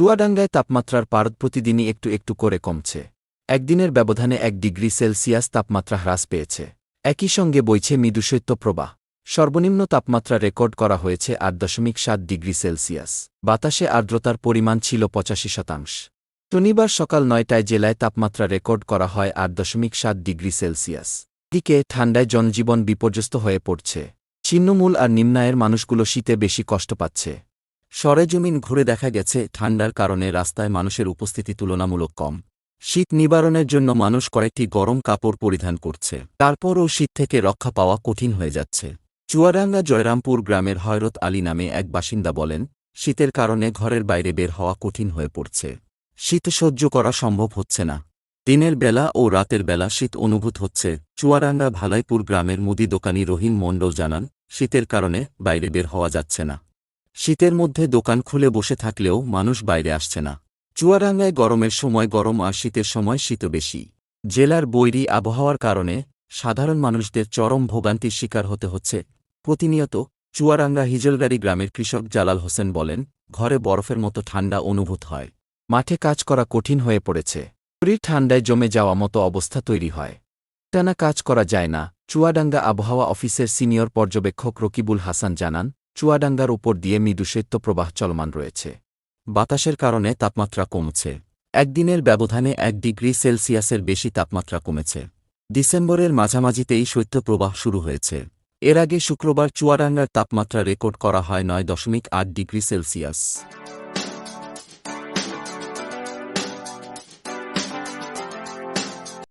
চুয়াডাঙ্গায় তাপমাত্রার পারদ প্রতিদিনই একটু একটু করে কমছে। একদিনের ব্যবধানে এক ডিগ্রি সেলসিয়াস তাপমাত্রা হ্রাস পেয়েছে। একই সঙ্গে বইছে মৃদুশৈত্য প্রবাহ সর্বনিম্ন তাপমাত্রা রেকর্ড করা হয়েছে আট দশমিক সাত ডিগ্রি সেলসিয়াস। বাতাসে আর্দ্রতার পরিমাণ ছিল পঁচাশি শতাংশ। শনিবার সকাল নয়টায় জেলায় তাপমাত্রা রেকর্ড করা হয় আট দশমিক সাত ডিগ্রি সেলসিয়াস। দিকে ঠান্ডায় জনজীবন বিপর্যস্ত হয়ে পড়ছে। ছিন্নমূল আর নিম্নায়ের মানুষগুলো শীতে বেশি কষ্ট পাচ্ছে। সরেজমিন ঘুরে দেখা গেছে, ঠান্ডার কারণে রাস্তায় মানুষের উপস্থিতি তুলনামূলক কম। শীত নিবারণের জন্য মানুষ কয়েকটি গরম কাপড় পরিধান করছে। তারপরও শীত থেকে রক্ষা পাওয়া কঠিন হয়ে যাচ্ছে। চুয়াডাঙ্গা জয়রামপুর গ্রামের হয়রত আলী নামে এক বাসিন্দা বলেন, শীতের কারণে ঘরের বাইরে বের হওয়া কঠিন হয়ে পড়ছে। শীত সহ্য করা সম্ভব হচ্ছে না। দিনের বেলা ও রাতের বেলা শীত অনুভূত হচ্ছে। চুয়াডাঙ্গা ভালাইপুর গ্রামের মুদি দোকানি রহিম মণ্ডল জানান, শীতের কারণে বাইরে বের হওয়া যাচ্ছে না। শীতের মধ্যে দোকান খুলে বসে থাকলেও মানুষ বাইরে আসছে না। চুয়াডাঙ্গায় গরমের সময় গরম আর শীতের সময় শীত বেশি। জেলার বৈরী আবহাওয়ার কারণে সাধারণ মানুষদের চরম ভোগান্তির শিকার হতে হচ্ছে। প্রতিনিয়ত চুয়াডাঙ্গা হিজলগাড়ি গ্রামের কৃষক জালাল হোসেন বলেন, ঘরে বরফের মতো ঠান্ডা অনুভূত হয়। মাঠে কাজ করা কঠিন হয়ে পড়েছে। শরীর ঠান্ডায় জমে যাওয়া মতো অবস্থা তৈরি হয়। টানা কাজ করা যায় না। চুয়াডাঙ্গা আবহাওয়া অফিসের সিনিয়র পর্যবেক্ষক রকিবুল হাসান জানান চুয়াডাঙ্গার উপর দিয়ে মৃদু শৈত্যপ্রবাহ চলমান রয়েছে। বাতাসের কারণে তাপমাত্রা কমছে। একদিনের ব্যবধানে এক ডিগ্রি সেলসিয়াসের বেশি তাপমাত্রা কমেছে। ডিসেম্বরের মাঝামাঝিতেই শৈত্যপ্রবাহ শুরু হয়েছে। এর আগে শুক্রবার চুয়াডাঙ্গার তাপমাত্রা রেকর্ড করা হয় নয় দশমিক আট ডিগ্রি সেলসিয়াস।